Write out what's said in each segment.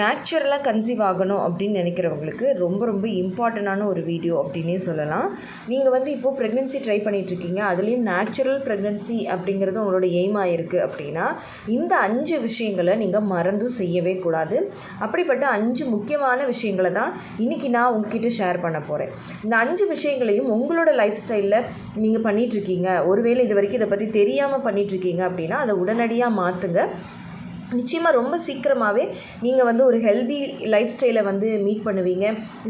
நேச்சுரலாக கன்சீவ் ஆகணும் அப்படின்னு நினைக்கிறவங்களுக்கு ரொம்ப ரொம்ப இம்பார்ட்டண்டான ஒரு வீடியோ அப்படின்னே சொல்லலாம். நீங்கள் வந்து இப்போது ப்ரெக்னென்சி ட்ரை பண்ணிகிட்ருக்கீங்க அதுலேயும் நேச்சுரல் ப்ரெக்னென்சி அப்படிங்கிறது உங்களோட எய்மாக இருக்குது அப்படின்னா இந்த அஞ்சு விஷயங்களை நீங்கள் மறந்தும் செய்யவே கூடாது. அப்படிப்பட்ட அஞ்சு முக்கியமான விஷயங்களை தான் இன்றைக்கி நான் உங்ககிட்ட ஷேர் பண்ண போகிறேன் இந்த அஞ்சு விஷயங்களையும் உங்களோட லைஃப் ஸ்டைலில் நீங்கள் பண்ணிகிட்ருக்கீங்க ஒருவேளை இது வரைக்கும் இதை பற்றி தெரியாமல் பண்ணிகிட்ருக்கீங்க அப்படின்னா அதை உடனடியாக மாற்றுங்க நிச்சயமாக ரொம்ப சீக்கிரமாகவே நீங்கள் வந்து ஒரு ஹெல்தி லைஃப் ஸ்டைலை வந்து மீட் பண்ணுவீங்க.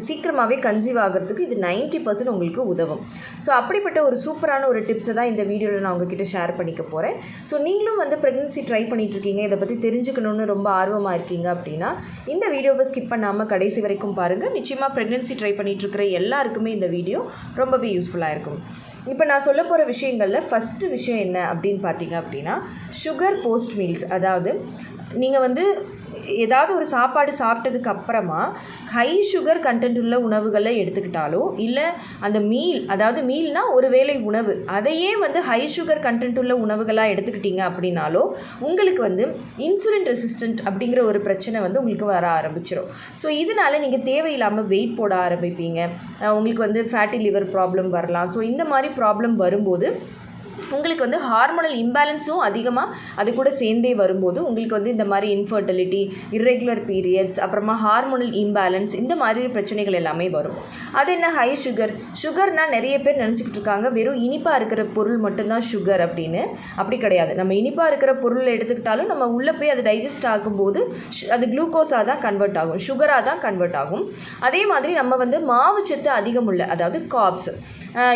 சீக்கிரமாகவே கன்சீவ் ஆகிறதுக்கு இது 90% பர்சன்ட் உங்களுக்கு உதவும். ஸோ அப்படிப்பட்ட ஒரு சூப்பரான ஒரு டிப்ஸை தான் இந்த வீடியோவில் நான் உங்ககிட்ட ஷேர் பண்ணிக்க போகிறேன் ஸோ நீங்களும் வந்து ப்ரெக்னன்சி ட்ரை பண்ணிகிட்ருக்கீங்க இதை பற்றி தெரிஞ்சுக்கணுன்னு ரொம்ப ஆர்வமாக இருக்கீங்க அப்படின்னா இந்த வீடியோவை ஸ்கிப் பண்ணாமல் கடைசி வரைக்கும் பாருங்கள் நிச்சயமாக ப்ரெக்னன்சி ட்ரை பண்ணிகிட்ருக்கிற எல்லாருக்குமே இந்த வீடியோ ரொம்பவே யூஸ்ஃபுல்லாக இருக்கும். இப்போ நான் சொல்ல போகிற விஷயங்களில் ஃபஸ்ட்டு விஷயம் என்ன அப்படின்னு பார்த்தீங்க அப்படின்னா சுகர் போஸ்ட் மீல்ஸ் அதாவது நீங்கள் வந்து ஏதாவது ஒரு சாப்பாடு சாப்பிட்டதுக்கு அப்புறமா ஹை சுகர் கண்டென்ட் உள்ள உணவுகளை எடுத்துக்கிட்டாலோ இல்லை அந்த மீல் அதாவது மீல்னால் ஒரு வேளை உணவு அதையே வந்து ஹை சுகர் கண்டென்ட் உள்ள உணவுகளாக எடுத்துக்கிட்டீங்க அப்படின்னாலோ உங்களுக்கு வந்து இன்சுலின் ரெசிஸ்டன்ட் அப்படிங்கிற ஒரு பிரச்சனை வந்து உங்களுக்கு வர ஆரம்பிச்சிடும் ஸோ இதனால நீங்கள் தேவையில்லாமல் வெயிட் போட ஆரம்பிப்பீங்க. உங்களுக்கு வந்து ஃபேட்டி லிவர் ப்ராப்ளம் வரலாம். ஸோ இந்த மாதிரி ப்ராப்ளம் வரும்போது உங்களுக்கு வந்து ஹார்மோனல் இம்பேலன்ஸும் அதிகமாக அது கூட சேர்ந்தே வரும்போது உங்களுக்கு வந்து இந்த மாதிரி இன்ஃபர்டிலிட்டி இர்ரெகுலர் பீரியட்ஸ் அப்புறமா ஹார்மோனல் இம்பேலன்ஸ் இந்த மாதிரி பிரச்சனைகள் எல்லாமே வரும். அது என்ன? ஹை சுகர் சுகர்னால் நிறைய பேர் நினச்சிக்கிட்டு இருக்காங்க வெறும் இனிப்பாக இருக்கிற பொருள் மட்டும்தான் சுகர் அப்படின்னு. அப்படி கிடையாது. நம்ம இனிப்பாக இருக்கிற பொருளை எடுத்துக்கிட்டாலும் நம்ம உள்ளே போய் அது டைஜஸ்ட் ஆகும்போது ஷு- அது குளுக்கோஸாக தான் கன்வெர்ட் ஆகும். சுகராக தான் கன்வெர்ட் ஆகும். அதே மாதிரி நம்ம வந்து மாவு சத்து அதிகம் உள்ள அதாவது காப்ஸ்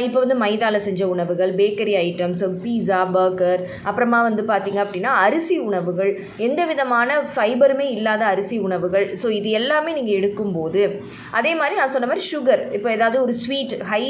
இப்போ வந்து மைதாவில் செஞ்ச உணவுகள் பேக்கரி ஐட்டம்ஸ் பீஸா பர்கர் அப்புறமா வந்து பார்த்திங்க அப்படின்னா அரிசி உணவுகள் எந்த விதமான ஃபைபருமே இல்லாத அரிசி உணவுகள். ஸோ இது எல்லாமே நீங்கள் எடுக்கும்போது அதே மாதிரி நான் சொன்ன மாதிரி சுகர் இப்போ ஏதாவது ஒரு ஸ்வீட் ஹை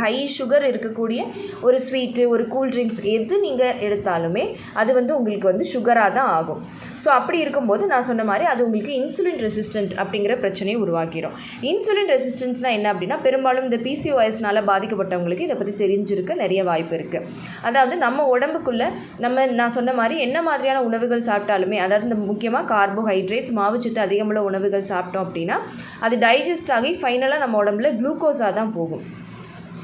ஹை சுகர் இருக்கக்கூடிய ஒரு ஸ்வீட்டு ஒரு கூல் ட்ரிங்க்ஸ் எது நீங்கள் எடுத்தாலுமே அது வந்து உங்களுக்கு வந்து சுகராக தான் ஆகும். ஸோ அப்படி இருக்கும்போது நான் சொன்ன மாதிரி அது உங்களுக்கு இன்சுலின் ரெசிஸ்டன்ட் அப்படிங்கிற பிரச்சனையை உருவாக்கிடும் இன்சுலின் ரெசிஸ்டன்ஸ்னால் என்ன அப்படின்னா பெரும்பாலும் இந்த பிசிஓஎஸ்னால் பிசிஓஎஸ்னால பாதிக்கப்பட்டவங்களுக்கு இதை பற்றி தெரிஞ்சிருக்க நிறைய வாய்ப்பு இருக்குது அதாவது நம்ம உடம்புக்குள்ளே நம்ம நான் சொன்ன மாதிரி என்ன மாதிரியான உணவுகள் சாப்பிட்டாலுமே அதாவது இந்த முக்கியமாக கார்போஹைட்ரேட்ஸ் மாவுச்சத்து அதிகமுள்ள உணவுகள் சாப்பிட்டோம் அப்படின்னா அது டைஜஸ்ட் ஆகி ஃபைனலாக நம்ம உடம்புல குளுக்கோஸாக தான் போகும்.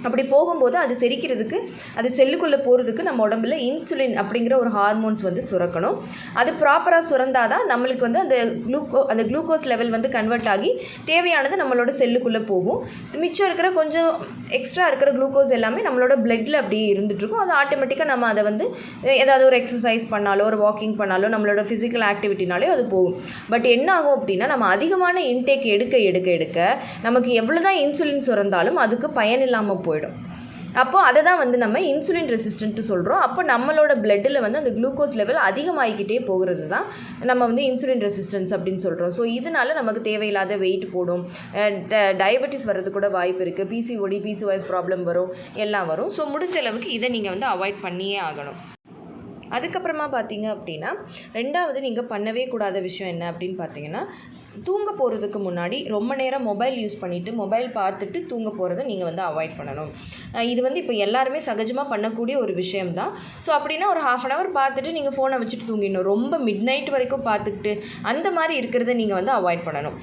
அப்படி போகும்போது அது செரிக்கிறதுக்கு அது செல்லுக்குள்ளே போகிறதுக்கு நம்ம உடம்புல இன்சுலின் அப்படிங்கிற ஒரு ஹார்மோன்ஸ் வந்து சுரக்கணும். அது ப்ராப்பராக சுரந்தால் தான் நம்மளுக்கு வந்து அந்த குளூக்கோ அந்த குளுக்கோஸ் லெவல் வந்து கன்வெர்ட் ஆகி தேவையானது நம்மளோட செல்லுக்குள்ளே போகும். மிச்சம் இருக்கிற கொஞ்சம் எக்ஸ்ட்ரா இருக்கிற குளுக்கோஸ் எல்லாமே நம்மளோட பிளட்டில் அப்படியே இருந்துகிட்ருக்கும் அது ஆட்டோமேட்டிக்காக நம்ம அதை வந்து ஏதாவது ஒரு எக்ஸசைஸ் பண்ணாலோ ஒரு வாக்கிங் பண்ணாலோ நம்மளோட ஃபிசிக்கல் ஆக்டிவிட்டினாலே அது போகும். பட் என்ன ஆகும் அப்படின்னா நம்ம அதிகமான இன்டேக் எடுக்க எடுக்க எடுக்க நமக்கு எவ்வளோ தான் இன்சுலின் சுரந்தாலும் அதுக்கு பயன் இல்லாமல் போயிடும். அப்போது அதை தான் வந்து நம்ம இன்சுலின் ரெசிஸ்டன்ட்டு சொல்கிறோம் அப்போ நம்மளோட பிளட்டில் வந்து அந்த குளுக்கோஸ் லெவல் அதிகமாகிக்கிட்டே போகிறது தான் நம்ம வந்து இன்சுலின் ரெசிஸ்டன்ஸ் அப்படின்னு சொல்கிறோம் ஸோ இதனால நமக்கு தேவையில்லாத வெயிட் போடும். டயபெட்டிஸ் வர்றது கூட வாய்ப்பு இருக்குது பிசிஓடி பிசிஓஎஸ் ப்ராப்ளம் வரும். எல்லாம் வரும். ஸோ முடிஞ்ச அளவுக்கு இதை நீங்கள் வந்து அவாய்ட் பண்ணியே ஆகணும். அதுக்கப்புறமா பார்த்தீங்க அப்படின்னா ரெண்டாவது நீங்கள் பண்ணவே கூடாத விஷயம் என்ன அப்படின்னு பார்த்தீங்கன்னா தூங்க போகிறதுக்கு முன்னாடி ரொம்ப நேரம் மொபைல் யூஸ் பண்ணிவிட்டு மொபைல் பார்த்துட்டு தூங்க போகிறத நீங்கள் வந்து அவாய்ட் பண்ணணும். இது வந்து இப்போ எல்லாருமே சகஜமாக பண்ணக்கூடிய ஒரு விஷயம் தான் ஸோ அப்படின்னா ஒரு ஹாஃப் அன் ஹவர் பார்த்துட்டு நீங்கள் ஃபோனை வச்சுட்டு தூங்கிடணும். ரொம்ப மிட் நைட் வரைக்கும் பார்த்துக்கிட்டு அந்த மாதிரி இருக்கிறத நீங்கள் வந்து அவாய்ட் பண்ணணும்.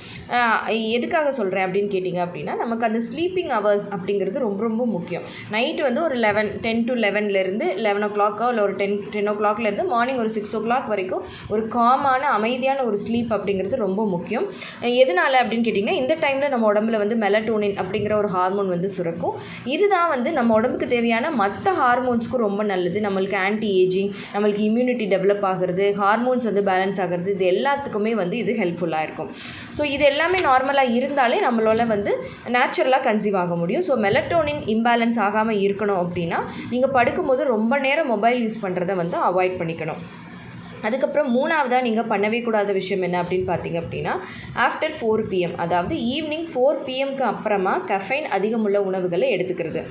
எதுக்காக சொல்கிறேன் அப்படின்னு கேட்டிங்க அப்படின்னா நமக்கு அந்த ஸ்லீப்பிங் ஹவர்ஸ் அப்படிங்கிறது ரொம்ப ரொம்ப முக்கியம். நைட்டு வந்து ஒரு லெவன் டென் டு லெவன்லேருந்து லெவன் ஓ கிளாக்கோ இல்லை ஒரு டென் டென் ஓ கிளாக்லேருந்து மார்னிங் ஒரு சிக்ஸ் ஓ கிளாக் வரைக்கும் ஒரு காமான அமைதியான ஒரு ஸ்லீப் அப்படிங்கிறது ரொம்ப முக்கியம். எதனால அப்படின்னு கேட்டிங்கன்னா இந்த டைமில் நம்ம உடம்புல வந்து மெலட்டோனின் அப்படிங்கிற ஒரு ஹார்மோன் வந்து சுரக்கும். இதுதான் வந்து நம்ம உடம்புக்கு தேவையான மற்ற ஹார்மோன்ஸ்க்கும் ரொம்ப நல்லது. நம்மளுக்கு ஆன்டி ஏஜிங் நம்மளுக்கு இம்யூனிட்டி டெவலப் ஆகிறது ஹார்மோன்ஸ் வந்து பேலன்ஸ் ஆகிறது இது எல்லாத்துக்குமே வந்து இது ஹெல்ப்ஃபுல்லாக இருக்கும். ஸோ இது எல்லாமே நார்மலாக இருந்தாலே நம்மளால் வந்து நேச்சுரலாக கன்சீவ் ஆக முடியும். ஸோ மெலட்டோனின் இம்பேலன்ஸ் ஆகாமல் இருக்கணும் அப்படின்னா நீங்கள் படுக்கும்போது ரொம்ப நேரம் மொபைல் யூஸ் பண்ணுறத வந்து அவாய்ட் பண்ணிக்கணும். அதுக்கப்புறம் மூணாவதாக நீங்கள் பண்ணவே கூடாத விஷயம் என்ன அப்படின்னு பார்த்தீங்க அப்படின்னா ஆஃப்டர் ஃபோர் பிஎம் அதாவது ஈவினிங் ஃபோர் பிஎம்க்கு அப்புறமா கஃபைன் அதிகமுள்ள உணவுகளை எடுத்துக்கிறது.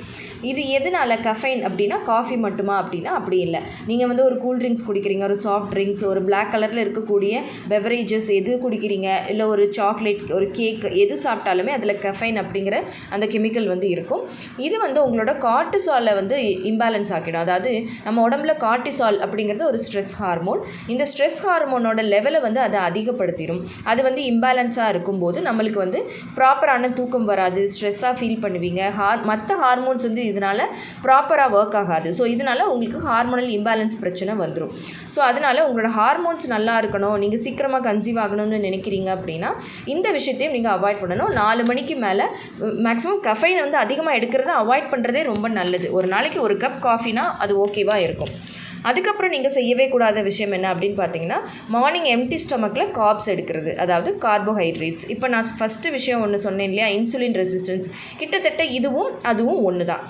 இது எதனால் கஃபைன் அப்படின்னா காஃபி மட்டுமா அப்படின்னா அப்படி இல்லை. நீங்கள் வந்து ஒரு கூல் ட்ரிங்க்ஸ் குடிக்கிறீங்க ஒரு சாஃப்ட் ட்ரிங்க்ஸ் ஒரு பிளாக் கலரில் இருக்கக்கூடிய பெவரேஜஸ் எது குடிக்கிறீங்க இல்லை ஒரு சாக்லேட் ஒரு கேக் எது சாப்பிட்டாலுமே அதில் கஃபைன் அப்படிங்கிற அந்த கெமிக்கல் வந்து இருக்கும். இது வந்து உங்களோட கார்டிசாலை வந்து இம்பேலன்ஸ் ஆக்கிடும். அதாவது நம்ம உடம்புல கார்டிசால் அப்படிங்கிறது ஒரு ஸ்ட்ரெஸ் ஹார்மோன் இந்த ஸ்ட்ரெஸ் ஹார்மோனோட லெவலை வந்து அதை அதிகப்படுத்திடும் அது வந்து இம்பேலன்ஸாக இருக்கும்போது நம்மளுக்கு வந்து ப்ராப்பரான தூக்கம் வராது ஸ்ட்ரெஸ்ஸாக ஃபீல் பண்ணுவீங்க. ஹார் மற்ற ஹார்மோன்ஸ் வந்து இதனால் ப்ராப்பராக ஒர்க் ஆகாது. ஸோ இதனால் உங்களுக்கு ஹார்மோனல் இம்பேலன்ஸ் பிரச்சனை வந்துடும் ஸோ அதனால் உங்களோட ஹார்மோன்ஸ் நல்லா இருக்கணும். நீங்கள் சீக்கிரமாக கன்சீவ் ஆகணும்னு நினைக்கிறீங்க அப்படின்னா இந்த விஷயத்தையும் நீங்கள் அவாய்ட் பண்ணணும். நாலு மணிக்கு மேலே மேக்ஸிமம் கஃபைனை வந்து அதிகமாக எடுக்கிறத அவாய்ட் பண்ணுறதே ரொம்ப நல்லது. ஒரு நாளைக்கு ஒரு கப் காஃபினா அது ஓகேவாக இருக்கும். அதுக்கப்புறம் நீங்கள் செய்யவே கூடாத விஷயம் என்ன அப்படின்னு பார்த்தீங்கன்னா மார்னிங் எம்டி ஸ்டமக்கில் காப்ஸ் எடுக்கிறது. அதாவது கார்போஹைட்ரேட்ஸ் இப்போ நான் ஃபஸ்ட்டு விஷயம் ஒன்று சொன்னேன் இல்லையா? இன்சுலின் ரெசிஸ்டன்ஸ் கிட்டத்தட்ட இதுவும் அதுவும் ஒன்று தான்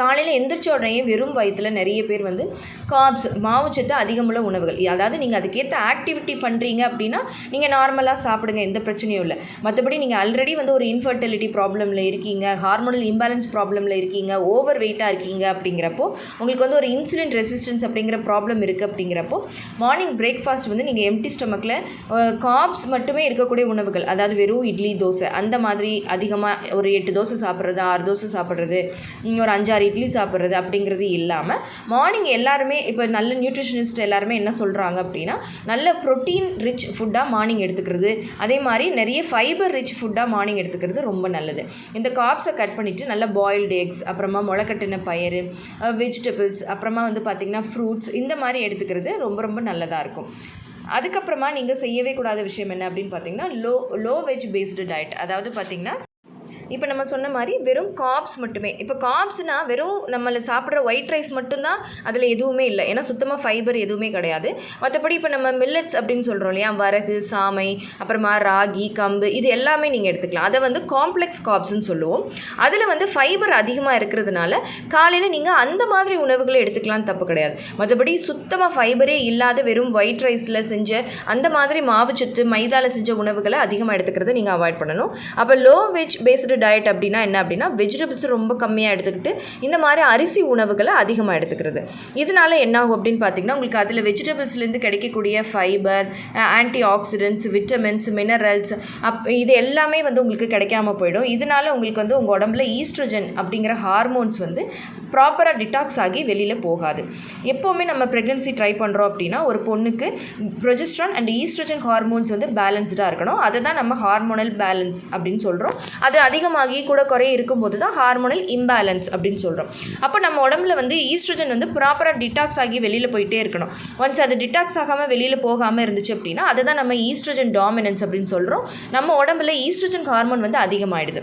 காலையில் எந்திரிச்ச உடனே வெறும் வயிற்றில் நிறைய பேர் வந்து காப்ஸ் மாவுச்சத்து அதிகமுள்ள உணவுகள். அதாவது நீங்கள் அதுக்கேற்ற ஆக்டிவிட்டி பண்ணுறீங்க அப்படின்னா நீங்கள் நார்மலாக சாப்பிடுங்க எந்த பிரச்சனையும் இல்லை. மற்றபடி நீங்கள் ஆல்ரெடி வந்து ஒரு இன்ஃபர்டிலிட்டி ப்ராப்ளமில் இருக்கீங்க ஹார்மோனல் இம்பேலன்ஸ் ப்ராப்ளமில் இருக்கீங்க ஓவர் வெயிட்டாக இருக்கீங்க அப்படிங்கிறப்போ உங்களுக்கு வந்து ஒரு இன்சுலின் ரெசிஸ்டன்ஸ் அப்படிங்கிற ப்ராப்ளம் இருக்குது அப்படிங்கிறப்போ மார்னிங் பிரேக்ஃபாஸ்ட் வந்து நீங்கள் எம்டி ஸ்டமக்கில் காப்ஸ் மட்டுமே இருக்கக்கூடிய உணவுகள். அதாவது வெறும் இட்லி தோசை அந்த மாதிரி அதிகமாக ஒரு எட்டு தோசை சாப்பிட்றது ஆறு தோசை சாப்பிட்றது ஒரு அஞ்சாறு இட்லி சாப்பிட்றது அப்படிங்கிறது இல்லாமல் மார்னிங் எல்லாருமே இப்போ நல்ல நியூட்ரிஷனிஸ்ட் எல்லாருமே என்ன சொல்கிறாங்க அப்படின்னா நல்ல ப்ரோட்டீன் ரிச் ஃபுட்டாக மார்னிங் எடுத்துக்கிறது. அதே மாதிரி நிறைய ஃபைபர் ரிச் ஃபுட்டாக மார்னிங் எடுத்துக்கிறது ரொம்ப நல்லது. இந்த காப்ஸை கட் பண்ணிவிட்டு நல்ல பாயில்டு எக்ஸ் அப்புறமா முளைக்கட்டின பயிறு வெஜிடபிள்ஸ் அப்புறமா வந்து பார்த்திங்கன்னா ஃப்ரூட்ஸ் இந்த மாதிரி எடுத்துக்கிறது ரொம்ப ரொம்ப நல்லதாக இருக்கும். அதுக்கப்புறமா நீங்கள் செய்யவே கூடாத விஷயம் என்ன அப்படின்னு பார்த்தீங்கன்னா low low veg based diet அதாவது பார்த்திங்கன்னா இப்போ நம்ம சொன்ன மாதிரி வெறும் காப்ஸ் மட்டுமே. இப்போ காப்ஸ்னால் வெறும் நம்மளை சாப்பிட்ற ஒயிட் ரைஸ் மட்டும்தான் அதில் எதுவுமே இல்லை. ஏன்னா சுத்தமாக ஃபைபர் எதுவுமே கிடையாது. மற்றபடி இப்போ நம்ம மில்லட்ஸ் அப்படின்னு சொல்கிறோம் இல்லையா? வரகு சாமை அப்புறமா ராகி கம்பு இது எல்லாமே நீங்கள் எடுத்துக்கலாம். அதை வந்து காம்ப்ளெக்ஸ் காப்ஸ்னு சொல்லுவோம். அதில் வந்து ஃபைபர் அதிகமாக இருக்கிறதுனால காலையில் நீங்கள் அந்த மாதிரி உணவுகளை எடுத்துக்கலாம் தப்பு கிடையாது. மற்றபடி சுத்தமாக ஃபைபரே இல்லாத வெறும் ஒயிட் ரைஸில் செஞ்ச அந்த மாதிரி மாவுச்சத்து மைதாவில் செஞ்ச உணவுகளை அதிகமாக எடுத்துக்கிறத நீங்கள் அவாய்ட் பண்ணணும். அப்போ லோ வெஜ் பேஸ்டு டயட் அப்படின்னா என்ன அப்படின்னா வெஜிடபிள்ஸ் ரொம்ப கம்மியாக எடுத்துக்கிட்டு இந்த மாதிரி அரிசி உணவுகளை அதிகமாக எடுத்துக்கிறது. இதனால என்ன ஆகும் அப்படின்னு பார்த்தீங்கன்னா உங்களுக்கு அதில் வெஜிடபிள்ஸ்லேருந்து கிடைக்கக்கூடிய fibre anti oxidants vitamins minerals அப் இது எல்லாமே வந்து உங்களுக்கு கிடைக்காம போயிடும். இதனால உங்களுக்கு வந்து உங்கள் உடம்புல ஈஸ்ட்ரோஜன் அப்படிங்கிற ஹார்மோன்ஸ் வந்து ப்ராப்பராக டிடாக்ஸ் ஆகி வெளியில் போகாது. எப்போவுமே நம்ம ப்ரெக்னென்சி ட்ரை பண்ணுறோம் அப்படின்னா ஒரு பொண்ணுக்கு ப்ரொஜெஸ்ட்ரான் அண்ட் ஈஸ்ட்ரோஜன் ஹார்மோன்ஸ் வந்து பேலன்ஸ்டாக இருக்கணும். அதை தான் நம்ம ஹார்மோனல் பேலன்ஸ் அப்படின்னு சொல்கிறோம் அது அதிகமாகி கூட குறைய இருக்கும்போது தான் ஹார்மோனல் இம்பேலன்ஸ் அப்படின்னு சொல்கிறோம் அப்போ நம்ம உடம்புல வந்து ஈஸ்ட்ரோஜன் வந்து ப்ராப்பராக டிடாக்ஸ் ஆகி வெளியில் போயிட்டே இருக்கணும். ஒன்ஸ் அது டிடாக்ஸ் ஆகாமல் வெளியில் போகாமல் இருந்துச்சு அப்படின்னா அதை தான் நம்ம ஈஸ்ட்ரஜன் டாமினன்ஸ் அப்படின்னு சொல்கிறோம் நம்ம உடம்புல ஈஸ்ட்ரோஜன் ஹார்மோன் வந்து அதிகமாகிடுது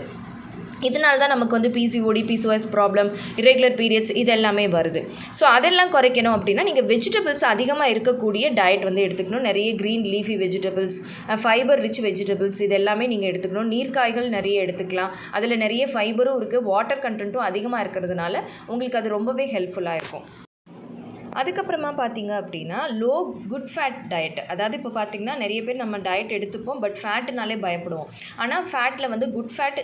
இதனால தான் நமக்கு வந்து PCOD PCOS problem irregular periods இது எல்லாமே வருது. ஸோ அதெல்லாம் குறைக்கணும் அப்படின்னா நீங்கள் வெஜிடபிள்ஸ் அதிகமாக இருக்கக்கூடிய டயட் வந்து எடுத்துக்கணும். நிறைய green leafy vegetables fibre rich vegetables இது எல்லாமே நீங்கள் எடுத்துக்கணும். நீர்க்காய்கள் நிறைய எடுத்துக்கலாம். அதில் நிறைய ஃபைபரும் இருக்குது வாட்டர் கண்டென்ட்டும் அதிகமாக இருக்கிறதுனால உங்களுக்கு அது ரொம்பவே ஹெல்ப்ஃபுல்லாக இருக்கும். அதுக்கப்புறமா பார்த்தீங்க அப்படின்னா லோ குட் ஃபேட் டயட் அதாவது இப்போ பார்த்தீங்கன்னா நிறைய பேர் நம்ம டயட் எடுத்துப்போம் பட் ஃபேட்டுனாலே பயப்படுவோம். ஆனால் ஃபேட்டில் வந்து குட் ஃபேட்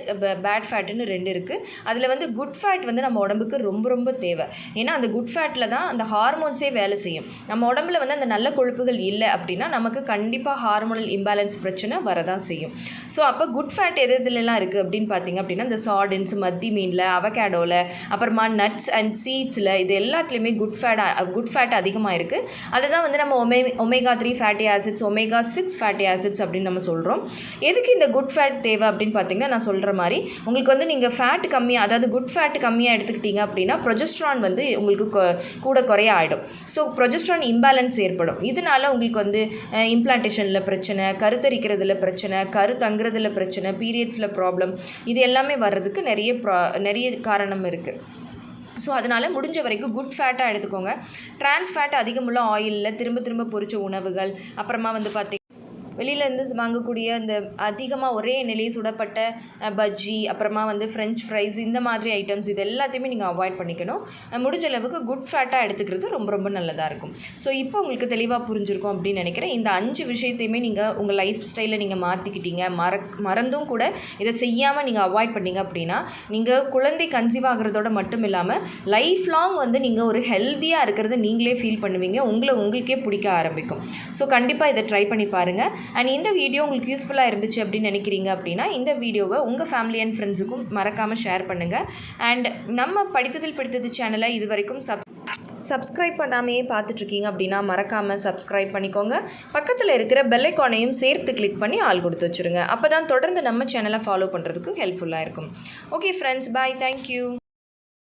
பேட் ஃபேட்டுன்னு ரெண்டு இருக்குது அதில் வந்து குட் ஃபேட் வந்து நம்ம உடம்புக்கு ரொம்ப ரொம்ப தேவை. ஏன்னா அந்த குட் ஃபேட்டில் தான் அந்த ஹார்மோன்ஸே வேலை செய்யும். நம்ம உடம்புல வந்து அந்த நல்ல கொழுப்புகள் இல்லை அப்படின்னா நமக்கு கண்டிப்பாக ஹார்மோனல் இம்பேலன்ஸ் பிரச்சனை வரதான் செய்யும். ஸோ அப்போ குட் ஃபேட் எது இதுலலாம் இருக்குது அப்படின்னு பார்த்தீங்க அப்படின்னா இந்த சார்டின்ஸ் மத்தி மீனில் அவகேடோவில் அப்புறமா நட்ஸ் அண்ட் சீட்ஸில் இது எல்லாத்துலேயுமே good fat good good fat அதிகமாக இருக்குது அதுதான் வந்து நம்ம ஒமே omega three fatty acids omega six fatty acids அப்படின்னு நம்ம சொல்கிறோம் எதுக்கு இந்த குட் ஃபேட் தேவை அப்படின்னு பார்த்தீங்கன்னா நான் சொல்கிற மாதிரி உங்களுக்கு வந்து நீங்கள் ஃபேட் கம்மியாக அதாவது குட் ஃபேட் கம்மியாக எடுத்துக்கிட்டீங்க அப்படின்னா ப்ரொஜெஸ்ட்ரான் வந்து உங்களுக்கு கொ- கூட குறைய ஆகிடும் ஸோ ப்ரொஜெஸ்ட்ரான் இம்பேலன்ஸ் ஏற்படும். இதனால உங்களுக்கு வந்து இம்ப்ளான்டேஷனில் பிரச்சனை கருத்தரிக்கிறதுல பிரச்சனை கரு தங்குறதுல பிரச்சனை பீரியட்ஸில் ப்ராப்ளம் இது எல்லாமே வர்றதுக்கு நிறைய ப்ரா நிறைய காரணம் இருக்குது ஸோ அதனால் முடிஞ்ச வரைக்கும் குட் ஃபேட்டாக எடுத்துக்கோங்க. ட்ரான்ஸ் ஃபேட் அதிகமுள்ள ஆயிலில் திரும்ப திரும்ப பொரிச்ச உணவுகள் அப்புறமா வந்து பார்த்திங்க வெளியிலேருந்து வாங்கக்கூடிய இந்த அதிகமாக ஒரே எண்ணெயிலேயே சுடப்பட்ட பஜ்ஜி அப்புறமா வந்து ஃப்ரெஞ்ச் ஃப்ரைஸ் இந்த மாதிரி ஐட்டம்ஸ் இது எல்லாத்தையுமே நீங்கள் அவாய்ட் பண்ணிக்கணும். முடிஞ்ச அளவுக்கு குட் ஃபேட்டாக எடுத்துக்கிறது ரொம்ப ரொம்ப நல்லதாக இருக்கும். ஸோ இப்போ உங்களுக்கு தெளிவாக புரிஞ்சிருக்கும் அப்படின்னு நினைக்கிறேன். இந்த அஞ்சு விஷயத்தையுமே நீங்கள் உங்கள் லைஃப் ஸ்டைலில் நீங்கள் மாற்றிக்கிட்டீங்க மறக் மறந்தும் கூட இதை செய்யாமல் நீங்கள் அவாய்ட் பண்ணீங்க அப்படின்னா நீங்கள் குழந்தை கன்சீவ் ஆகிறதோட மட்டும் இல்லாமல் லைஃப் லாங் வந்து நீங்கள் ஒரு ஹெல்த்தியாக இருக்கிறத நீங்களே ஃபீல் பண்ணுவீங்க. உங்களை உங்களுக்கே பிடிக்க ஆரம்பிக்கும். ஸோ கண்டிப்பாக இதை ட்ரை பண்ணி பாருங்கள் அண்ட் இந்த வீடியோ உங்களுக்கு யூஸ்ஃபுல்லாக இருந்துச்சு அப்படின்னு நினைக்கிறீங்க அப்படின்னா இந்த வீடியோவை உங்கள் ஃபேமிலி அண்ட் ஃப்ரெண்ட்ஸுக்கும் மறக்காமல் ஷேர் பண்ணுங்கள் அண்ட் நம்ம படித்ததில் படித்தது சேனலை இது வரைக்கும் சப் சப்ஸ்கிரைப் பண்ணாமையே பார்த்துட்ருக்கீங்க அப்படின்னா மறக்காமல் சப்ஸ்கிரைப் பண்ணிக்கோங்க. பக்கத்தில் இருக்கிற பெல்லைக்கானையும் சேர்த்து கிளிக் பண்ணி ஆள் கொடுத்து வச்சுருங்க. அப்போ தான் தொடர்ந்து நம்ம சேனலை ஃபாலோ பண்ணுறதுக்கு ஹெல்ப்ஃபுல்லாக இருக்கும். Okay friends bye thank you